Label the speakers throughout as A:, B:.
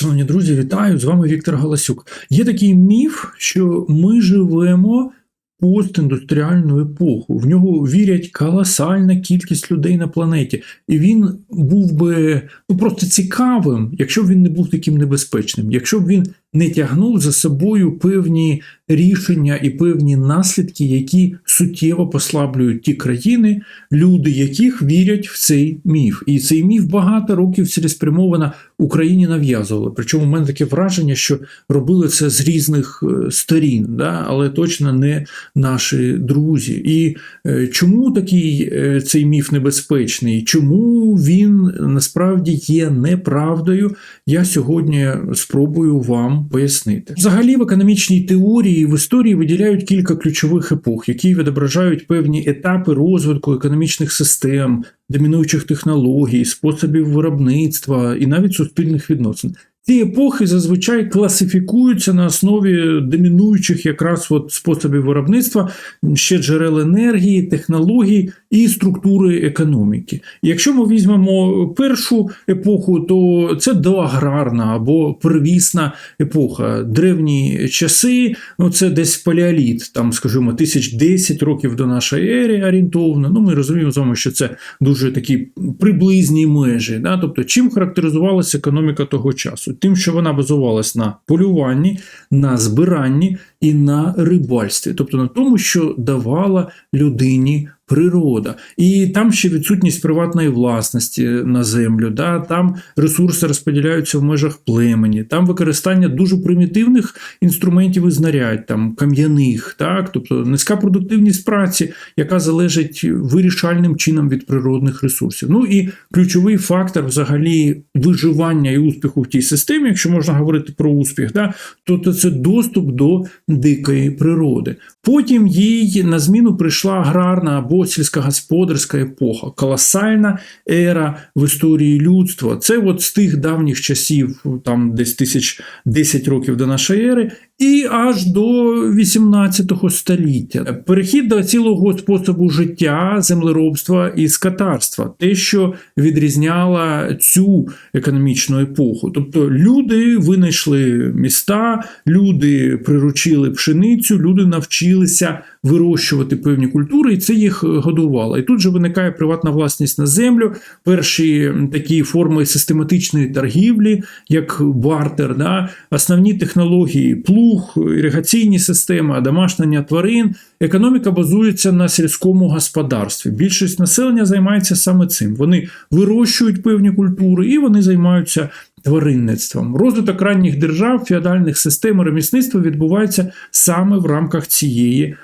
A: Шановні друзі, вітаю! З вами Віктор Галасюк. Є такий міф, що ми живемо постіндустріальну епоху. В нього вірять колосальна кількість людей на планеті. І він був би ну, просто цікавим, якщо б він не був таким небезпечним, якщо б він не тягнув за собою певні рішення і певні наслідки, які суттєво послаблюють ті країни, люди яких вірять в цей міф. І цей міф багато років цілеспрямовано Україні нав'язували. Причому в мене таке враження, що робили це з різних е, сторін, да? але точно не наші друзі. І е, чому такий е, цей міф небезпечний? Чому він насправді є неправдою? Я сьогодні спробую вам пояснити. Взагалі, в економічній теорії в історії виділяють кілька ключових епох, які відображають певні етапи розвитку економічних систем, домінуючих технологій, способів виробництва і навіть суспільних відносин. Ці епохи зазвичай класифікуються на основі домінуючих якраз от способів виробництва, ще джерел енергії, технологій і структури економіки. Якщо ми візьмемо першу епоху, то це доаграрна або первісна епоха. Древні часи, ну це десь палеоліт, там, скажімо, тисяч десять років до нашої ери орієнтовно. Ну, ми розуміємо з вами, що це дуже такі приблизні межі. Да? Тобто, чим характеризувалася економіка того часу? Тим, що вона базувалась на полюванні, на збиранні і на рибальстві, тобто на тому, що давала людині природа. І там ще відсутність приватної власності на землю, да? там ресурси розподіляються в межах племені, там використання дуже примітивних інструментів і знарядь, там кам'яних, так? тобто низька продуктивність праці, яка залежить вирішальним чином від природних ресурсів. Ну і ключовий фактор взагалі виживання і успіху в тій системі, якщо можна говорити про успіх, да? то це доступ до дикої природи. Потім їй на зміну прийшла аграрна або сільськогосподарська епоха, колосальна ера в історії людства. Це от з тих давніх часів, там десь тисяч 10 років до нашої ери, і аж до 18 століття. Перехід до цілого способу життя, землеробства і скотарства, те, що відрізняло цю економічну епоху. Тобто люди винайшли міста, люди приручили пшеницю, люди навчилися вирощувати певні культури, і це їх годувало. І тут же виникає приватна власність на землю, перші такі форми систематичної торгівлі, як бартер, да? основні технології плуг, іригаційні системи, одомашнення тварин. Економіка базується на сільському господарстві. Більшість населення займається саме цим. Вони вирощують певні культури і вони займаються тваринництвом. Розвиток ранніх держав, феодальних систем ремісництва відбувається саме в рамках цієї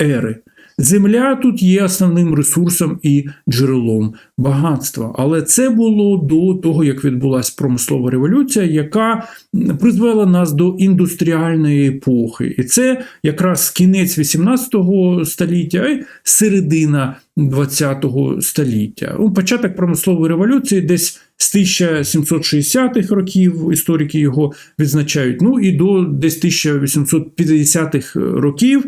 A: ери. Земля тут є основним ресурсом і джерелом багатства. Але це було до того, як відбулася промислова революція, яка призвела нас до індустріальної епохи. І це якраз кінець 18 століття середина 20 століття. Початок промислової революції десь з 1760-х років історики його відзначають. Ну і до десь 1850-х років.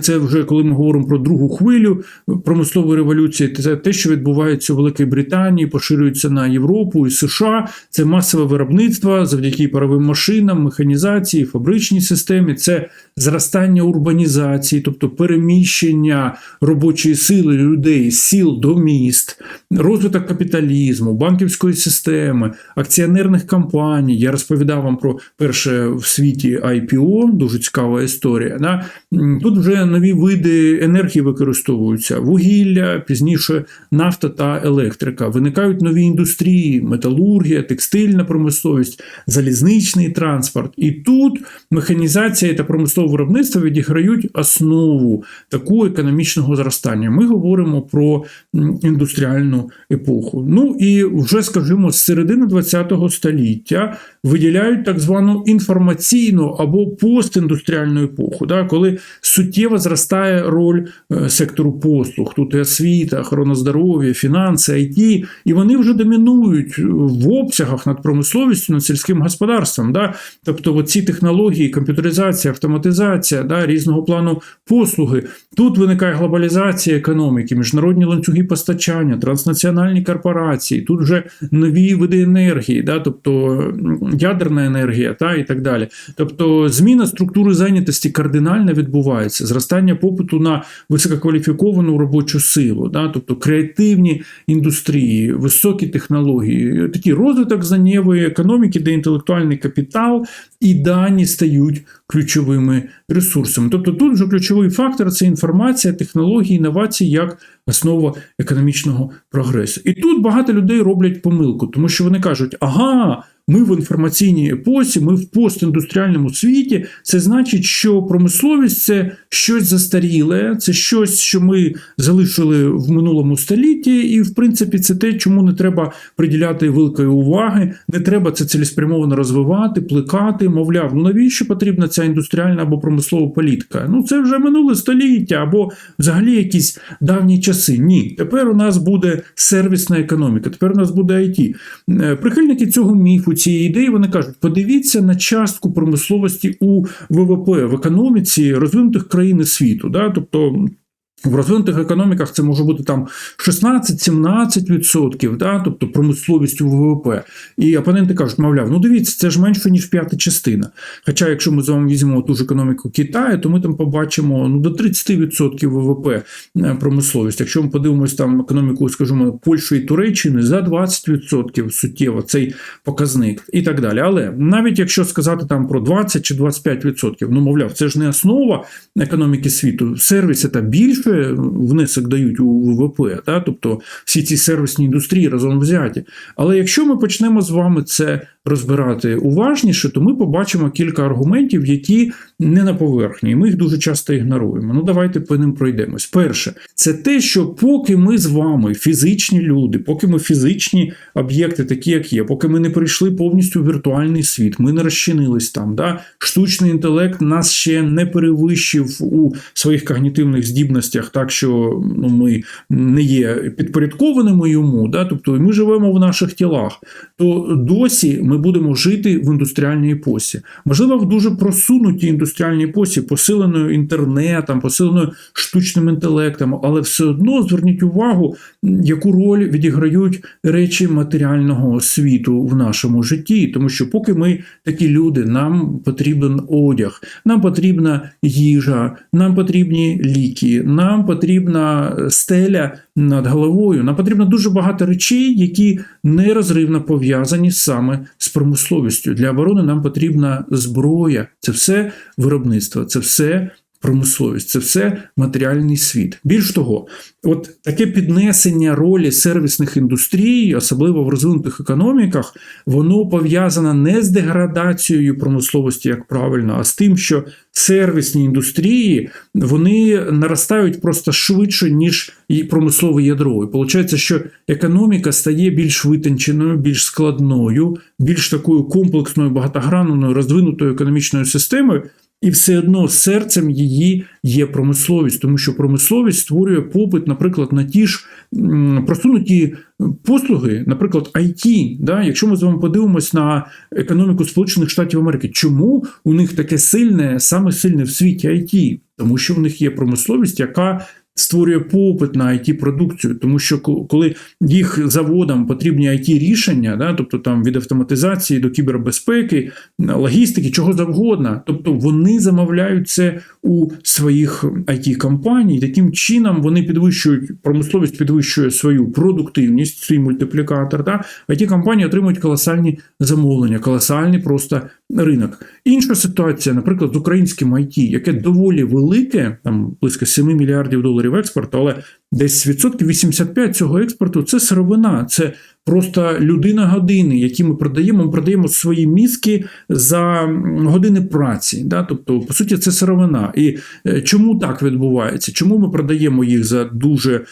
A: Це вже коли ми говоримо про другу хвилю промислової революції. Це те, що відбувається у Великій Британії, поширюється на Європу і США. Це масове виробництво завдяки паровим машинам, механізації, фабричній системі. Це зростання урбанізації, тобто переміщення робочої сили людей з сіл до міст, розвиток капіталізму, банківської системи, акціонерних компаній. Я розповідав вам про перше в світі IPO, дуже цікава історія. Да? Тут вже нові види енергії використовуються: вугілля, пізніше нафта та електрика. Виникають нові індустрії, металургія, текстильна промисловість, залізничний транспорт. І тут механізація та промислове виробництво відіграють основу такого економічного зростання. Ми говоримо про індустріальну епоху. Ну і вже, скажімо, з середини ХХ століття виділяють так звану інформаційну або постіндустріальну епоху, да, коли суттєво зростає роль е, сектору послуг, тут і освіта, охорона здоров'я, фінанси фінанси, IT, і вони вже домінують в обсягах над промисловістю, над сільським господарством. Да? Тобто, ці технології, комп'ютеризація, автоматизація, да, різного плану послуги. Тут виникає глобалізація економіки, міжнародні ланцюги постачання, транснаціональні корпорації, тут вже нові види енергії, да, тобто ядерна енергія та, і так далі. Тобто зміна структури зайнятості кардинально відбувається, зростання попиту на висококваліфіковану робочу силу, да, тобто креативні індустрії, високі технології, такий розвиток занєвої економіки, де інтелектуальний капітал і дані стають ключовими ресурсами. Тобто тут вже ключовий фактор це інформація, технології, інновації як основа економічного прогресу. І тут багато людей роблять помилку, тому що вони кажуть, ага. Ми в інформаційній епосі, ми в постіндустріальному світі. Це значить, що промисловість це щось застаріле, це щось, що ми залишили в минулому столітті, і в принципі це те, чому не треба приділяти великої уваги, не треба це цілеспрямовано розвивати, плекати. Мовляв, ну навіщо потрібна ця індустріальна або промислова політика? Ну це вже минуле століття або взагалі якісь давні часи. Ні, тепер у нас буде сервісна економіка, тепер у нас буде IT. Е, Прихильники цього міфу цієї ідеї вони кажуть: подивіться на частку промисловості у ВВП в економіці розвинутих країн світу. Да? Тобто. В розвинутих економіках це може бути там 16-17%, да? тобто промисловість у ВВП. І опоненти кажуть, мовляв, ну дивіться, це ж менше, ніж п'ята частина. Хоча, якщо ми з вами візьмемо ту ж економіку Китаю, то ми там побачимо ну, до 30% ВВП е, промисловість. Якщо ми подивимося там економіку, скажімо, Польщі і Туреччини, за 20% суттєво цей показник і так далі. Але навіть якщо сказати там про 20 чи 25%, ну мовляв, це ж не основа економіки світу. Сервіси та більше внесок дають у ВВП, да? тобто всі ці сервісні індустрії разом взяті. Але якщо ми почнемо з вами це розбирати уважніше, то ми побачимо кілька аргументів, які не на поверхні. і Ми їх дуже часто ігноруємо. Ну давайте по ним пройдемось. Перше, це те, що поки ми з вами фізичні люди, поки ми фізичні об'єкти, такі як є, поки ми не прийшли повністю в віртуальний світ, ми не розчинились там. Да? Штучний інтелект нас ще не перевищив у своїх когнітивних здібностях, так що ну, ми не є підпорядкованими йому, да? тобто ми живемо в наших тілах, то досі ми будемо жити в індустріальній епосі. Можливо, в дуже просунутій індустріальній епосі, посиленою інтернетом, посиленою штучним інтелектом, але все одно зверніть увагу, яку роль відіграють речі матеріального світу в нашому житті, тому що поки ми такі люди, нам потрібен одяг, нам потрібна їжа, нам потрібні ліки, нам потрібна стеля над головою. Нам потрібно дуже багато речей, які нерозривно пов'язані саме з промисловістю. Для оборони нам потрібна зброя. Це все виробництво, це все. Промисловість це все матеріальний світ. Більш того, от таке піднесення ролі сервісних індустрій, особливо в розвинутих економіках, воно пов'язане не з деградацією промисловості, як правильно, а з тим, що сервісні індустрії вони наростають просто швидше, ніж і промислове ядро. І Получається, що економіка стає більш витонченою, більш складною, більш такою комплексною, багатогранною, розвинутою економічною системою. І все одно серцем її є промисловість, тому що промисловість створює попит, наприклад, на ті ж просунуті послуги, наприклад, IT. Да? Якщо ми з вами подивимось на економіку Сполучених Штатів Америки, чому у них таке сильне, саме сильне в світі IT? Тому що в них є промисловість, яка створює попит на it продукцію тому що коли їх заводам потрібні it рішення, да, тобто там від автоматизації до кібербезпеки, логістики, чого завгодно, тобто вони замовляють це у своїх it компаній таким чином вони підвищують промисловість, підвищує свою продуктивність, свій мультиплікатор. Да, it компанії отримують колосальні замовлення, колосальний просто ринок. Інша ситуація, наприклад, з українським IT, яке доволі велике, там близько 7 мільярдів доларів експорту, але десь відсотків 85 цього експорту це сировина, це просто людина години, які ми продаємо. Ми продаємо свої мізки за години праці. Да? Тобто, по суті, це сировина. І е, чому так відбувається? Чому ми продаємо їх за дуже е,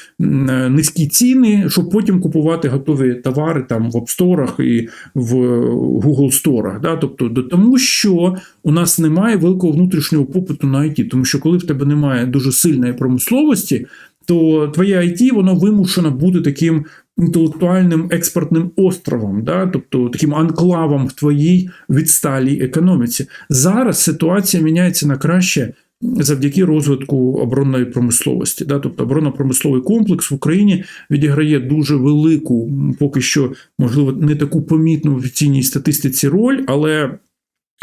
A: низькі ціни, щоб потім купувати готові товари там в апсторах і в Google сторах? Да? Тобто, тому що у нас немає великого внутрішнього попиту на IT, тому що коли в тебе немає дуже сильної промисловості то твоє IT воно вимушено бути таким інтелектуальним експортним островом, да? тобто таким анклавом в твоїй відсталій економіці. Зараз ситуація міняється на краще. Завдяки розвитку оборонної промисловості, да, тобто оборонно-промисловий комплекс в Україні відіграє дуже велику, поки що, можливо, не таку помітну в офіційній статистиці роль, але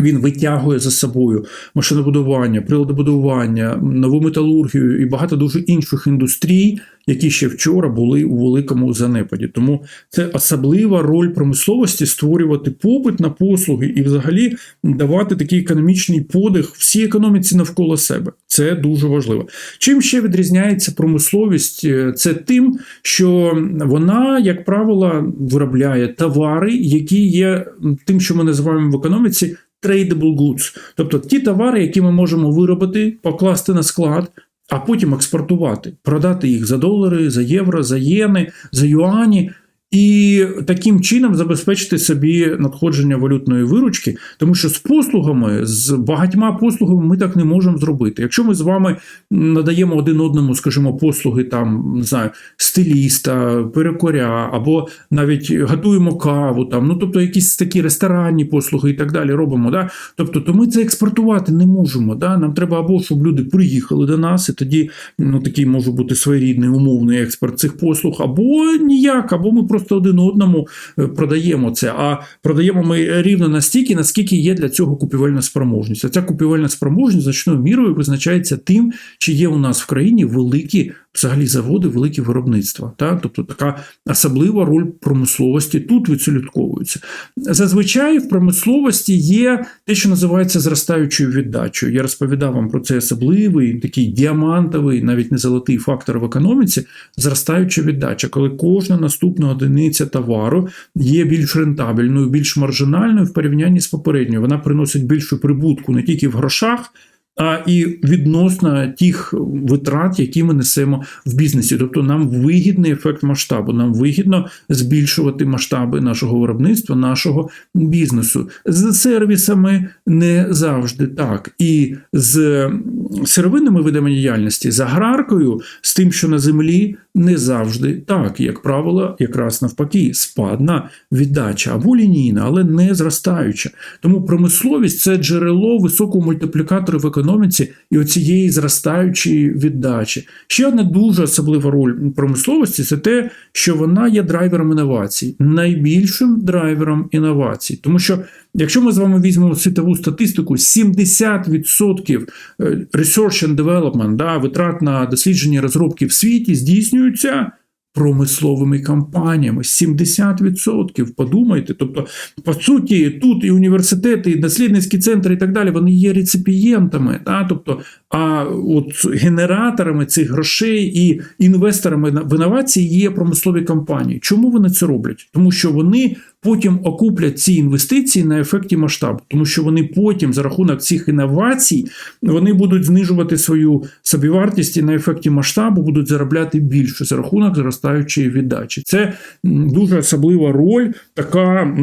A: він витягує за собою машинобудування, приладобудування, нову металургію і багато дуже інших індустрій, які ще вчора були у великому занепаді. Тому це особлива роль промисловості створювати попит на послуги і, взагалі, давати такий економічний подих всій економіці навколо себе. Це дуже важливо. Чим ще відрізняється промисловість? Це тим, що вона, як правило, виробляє товари, які є тим, що ми називаємо в економіці. Tradable goods, тобто ті товари, які ми можемо виробити, покласти на склад, а потім експортувати, продати їх за долари, за євро, за єни, за юані. І таким чином забезпечити собі надходження валютної виручки, тому що з послугами, з багатьма послугами ми так не можемо зробити. Якщо ми з вами надаємо один одному, скажімо, послуги там не знаю, стиліста, перекоря, або навіть готуємо каву, там, ну тобто якісь такі ресторанні послуги і так далі робимо. Да? Тобто, то ми це експортувати не можемо. Да? Нам треба або щоб люди приїхали до нас, і тоді ну такий може бути своєрідний умовний експорт цих послуг, або ніяк, або ми просто один одному е, продаємо це. А продаємо ми рівно настільки, наскільки є для цього купівельна спроможність. А ця купівельна спроможність значною мірою визначається тим, чи є у нас в країні великі взагалі заводи, великі виробництва. Та? Тобто така особлива роль промисловості тут відсолідковується. Зазвичай в промисловості є те, що називається зростаючою віддачею. Я розповідав вам про цей особливий, такий діамантовий, навіть не золотий фактор в економіці, зростаюча віддача, коли кожна наступна одиниця товару є більш рентабельною, більш маржинальною в порівнянні з попередньою. Вона приносить більшу прибутку не тільки в грошах а і відносно тих витрат, які ми несемо в бізнесі. Тобто нам вигідний ефект масштабу, нам вигідно збільшувати масштаби нашого виробництва, нашого бізнесу. З сервісами не завжди так. І з сировинними видами діяльності, з аграркою, з тим, що на землі не завжди так. Як правило, якраз навпаки, спадна віддача або лінійна, але не зростаюча. Тому промисловість це джерело високого мультиплікатора в економіці і оцієї зростаючої віддачі. Ще одна дуже особлива роль промисловості це те, що вона є драйвером інновацій, найбільшим драйвером інновацій. Тому що, якщо ми з вами візьмемо світову статистику, 70% е, research and development, да, витрат на дослідження розробки в світі здійснюються промисловими компаніями 70%. Подумайте. Тобто, по суті, тут і університети, і дослідницькі центри, і так далі, вони є реципієнтами. Да? Тобто, а от генераторами цих грошей і інвесторами в інновації є промислові компанії. Чому вони це роблять? Тому що вони потім окуплять ці інвестиції на ефекті масштабу, тому що вони потім, за рахунок цих інновацій, вони будуть знижувати свою собівартість і на ефекті масштабу будуть заробляти більше за рахунок зростаючої віддачі. Це дуже особлива роль, така.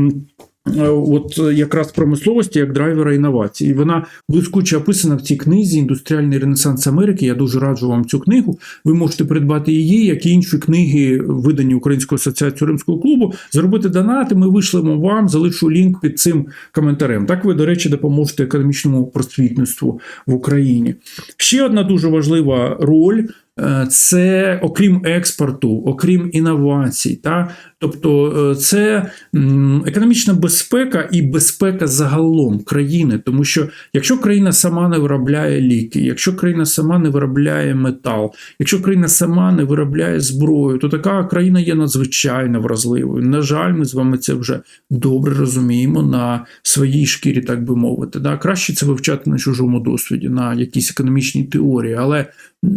A: Е, от якраз промисловості як драйвера інновацій. Вона блискуче описана в цій книзі Індустріальний Ренесанс Америки. Я дуже раджу вам цю книгу. Ви можете придбати її, як і інші книги, видані Українською асоціацією Римського клубу. Зробити донати. Ми вишлемо вам, залишу лінк під цим коментарем. Так ви, до речі, допоможете економічному просвітництву в Україні. Ще одна дуже важлива роль. Е, це окрім експорту, окрім інновацій, та тобто е, це економічна безпека і безпека загалом країни, тому що якщо країна сама не виробляє ліки, якщо країна сама не виробляє метал, якщо країна сама не виробляє зброю, то така країна є надзвичайно вразливою. На жаль, ми з вами це вже добре розуміємо на своїй шкірі, так би мовити. Да? Краще це вивчати на чужому досвіді, на якійсь економічній теорії, але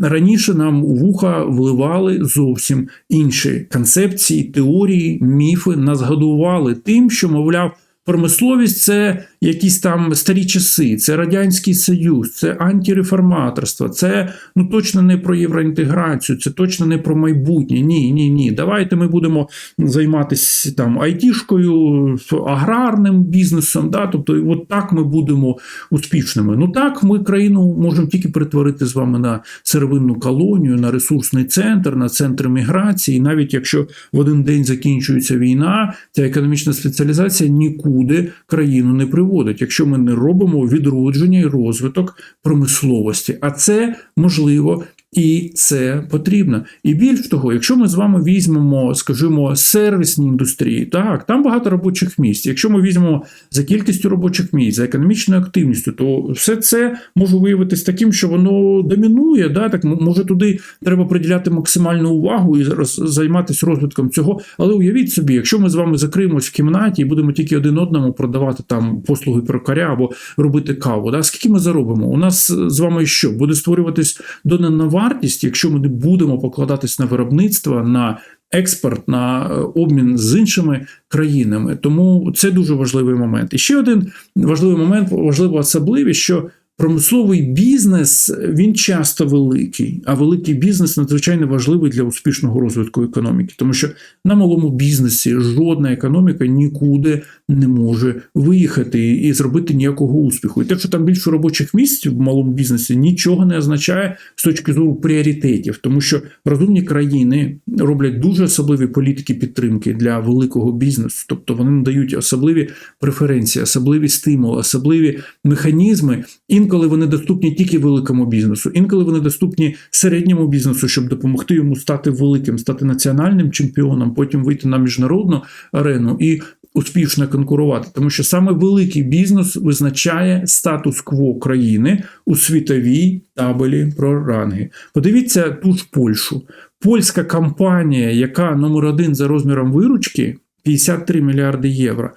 A: раніше нам у вуха вливали зовсім інші концепції, теорії, міфи, нас годували тим, що, мовляв, Промисловість це якісь там старі часи, це Радянський Союз, це антиреформаторство, це ну точно не про євроінтеграцію, це точно не про майбутнє. Ні, ні, ні. Давайте ми будемо займатися там айтішкою, аграрним бізнесом. Да? Тобто, от так ми будемо успішними. Ну так, ми країну можемо тільки перетворити з вами на сировинну колонію, на ресурсний центр, на центр міграції. Навіть якщо в один день закінчується війна, ця економічна спеціалізація нікуди країну не приводить, якщо ми не робимо відродження і розвиток промисловості. А це можливо. І це потрібно. І більш того, якщо ми з вами візьмемо, скажімо, сервісні індустрії, так, там багато робочих місць. Якщо ми візьмемо за кількістю робочих місць, за економічною активністю, то все це може виявитись таким, що воно домінує. Да? Так, може туди треба приділяти максимальну увагу і займатися розвитком цього. Але уявіть собі, якщо ми з вами закриємось в кімнаті і будемо тільки один одному продавати там послуги перукаря або робити каву, да? скільки ми заробимо? У нас з вами що? Буде створюватись додана вартість, якщо ми не будемо покладатись на виробництво, на експорт, на е, обмін з іншими країнами. Тому це дуже важливий момент. І ще один важливий момент, важлива особливість, що промисловий бізнес він часто великий, а великий бізнес надзвичайно важливий для успішного розвитку економіки, тому що на малому бізнесі жодна економіка нікуди не може виїхати і зробити ніякого успіху. І те, що там більше робочих місць в малому бізнесі, нічого не означає з точки зору пріоритетів, тому що розумні країни роблять дуже особливі політики підтримки для великого бізнесу, тобто вони надають особливі преференції, особливі стимули, особливі механізми. Інколи вони доступні тільки великому бізнесу, інколи вони доступні середньому бізнесу, щоб допомогти йому стати великим, стати національним чемпіоном, потім вийти на міжнародну арену і успішно конкурувати. Тому що саме великий бізнес визначає статус-кво країни у світовій табелі про ранги. Подивіться ту ж Польщу. Польська компанія, яка номер один за розміром виручки 53 мільярди євро.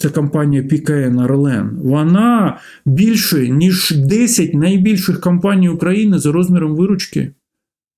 A: Це компанія PKN Orlen. Вона більше, ніж 10 найбільших компаній України за розміром виручки.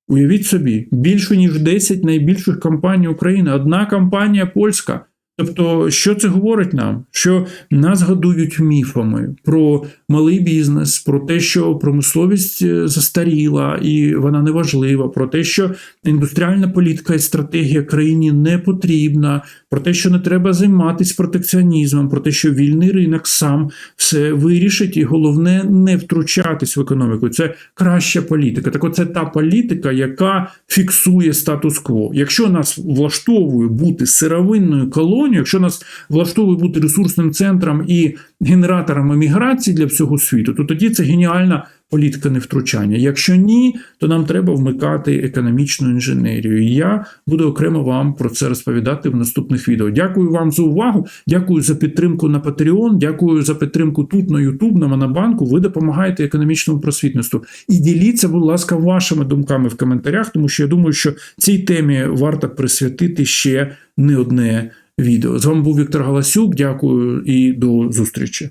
A: Уявіть собі, більше, ніж 10 найбільших компаній України. Одна компанія польська. Тобто, що це говорить нам? Що нас годують міфами про малий бізнес, про те, що промисловість е, застаріла і вона не важлива, про те, що індустріальна політика і стратегія країні не потрібна, про те, що не треба займатися протекціонізмом, про те, що вільний ринок сам все вирішить, і головне не втручатись в економіку. Це краща політика. Так, оце та політика, яка фіксує статус-кво. Якщо нас влаштовує бути сировинною колонією, якщо нас влаштовує бути ресурсним центром і генератором еміграції для всього світу, то тоді це геніальна політика невтручання. Якщо ні, то нам треба вмикати економічну інженерію. І я буду окремо вам про це розповідати в наступних відео. Дякую вам за увагу. Дякую за підтримку на Patreon, Дякую за підтримку тут на YouTube, на Монобанку. Ви допомагаєте економічному просвітництву. І діліться, будь ласка, вашими думками в коментарях, тому що я думаю, що цій темі варто присвятити ще не одне відео. З вами був Віктор Галасюк. Дякую і до зустрічі.